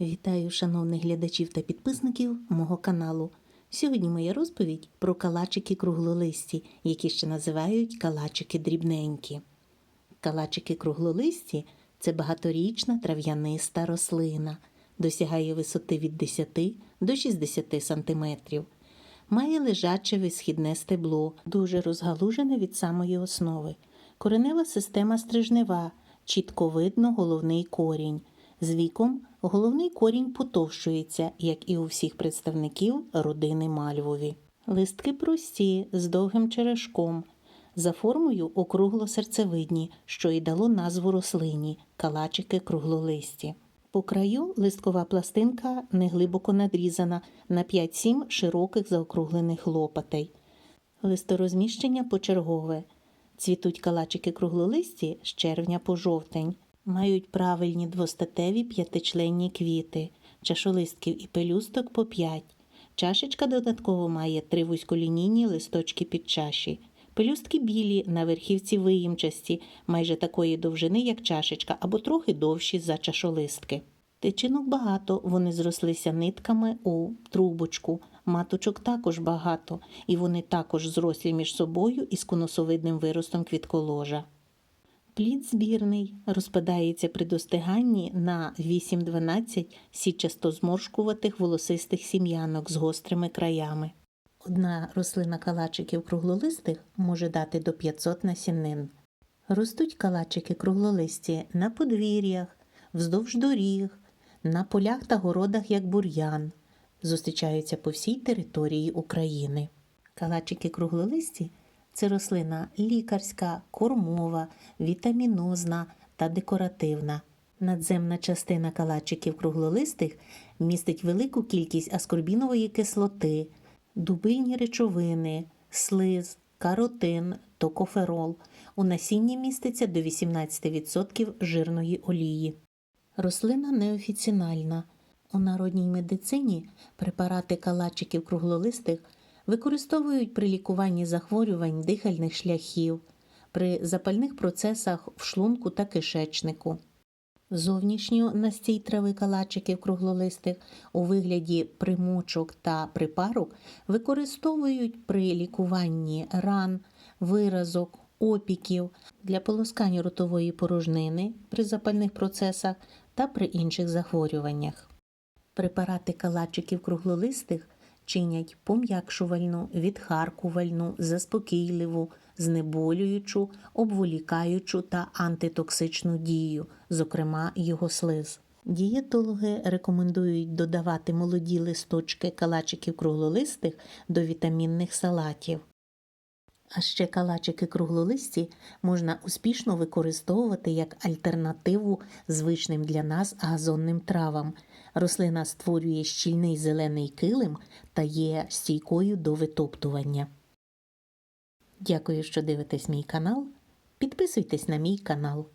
Вітаю шановних глядачів та підписників мого каналу. Сьогодні моя розповідь про калачики круглолисті, які ще називають калачики дрібненькі. Калачики круглолисті це багаторічна трав'яниста рослина, досягає висоти від 10 до 60 см. Має лежаче висхідне стебло, дуже розгалужене від самої основи. Коренева система стрижнева, чітко видно головний корінь. З віком головний корінь потовщується, як і у всіх представників родини мальвові. Листки прості, з довгим черешком, за формою округло-серцевидні, що й дало назву рослині калачики круглолисті. По краю листкова пластинка неглибоко надрізана на 5-7 широких заокруглених лопатей. Листорозміщення почергове. Цвітуть калачики круглолисті з червня по жовтень. Мають правильні двостатеві п'ятичленні квіти, чашолистків і пелюсток по 5. Чашечка додатково має три вузьколінійні листочки під чаші. Пелюстки білі, на верхівці виїмчасті, майже такої довжини, як чашечка, або трохи довші за чашолистки. Тичинок багато, вони зрослися нитками у трубочку. Маточок також багато, і вони також зрослі між собою із конусовидним виростом квітколожа. Плід збірний, розпадається при достиганні на 8-12 січасто зморшкуватих волосистих сім'янок з гострими краями. Одна рослина калачиків круглолистих може дати до 500 насінин. Ростуть калачики круглолисті на подвір'ях, вздовж доріг, на полях та городах як бур'ян. Зустрічаються по всій території України. Калачики круглолисті це рослина лікарська, кормова, вітамінозна та декоративна. Надземна частина калачиків круглолистих містить велику кількість аскорбінової кислоти, дубильні речовини, слиз, каротин, токоферол. У насінні міститься до 18% жирної олії. Рослина неофіцинальна. У народній медицині препарати калачиків круглолистих використовують при лікуванні захворювань дихальних шляхів, при запальних процесах в шлунку та кишечнику. Зовнішню настій трави калачиків круглолистих у вигляді примочок та припарок використовують при лікуванні ран, виразок, опіків для полоскання ротової порожнини при запальних процесах та при інших захворюваннях. Препарати калачиків круглолистих чинять пом'якшувальну, відхаркувальну, заспокійливу, знеболюючу, обволікаючу та антитоксичну дію, зокрема його слиз. Дієтологи рекомендують додавати молоді листочки калачиків круглолистих до вітамінних салатів. А ще калачики круглолисті можна успішно використовувати як альтернативу звичним для нас газонним травам. Рослина створює щільний зелений килим та є стійкою до витоптування. Дякую, що дивитесь мій канал. Підписуйтесь на мій канал.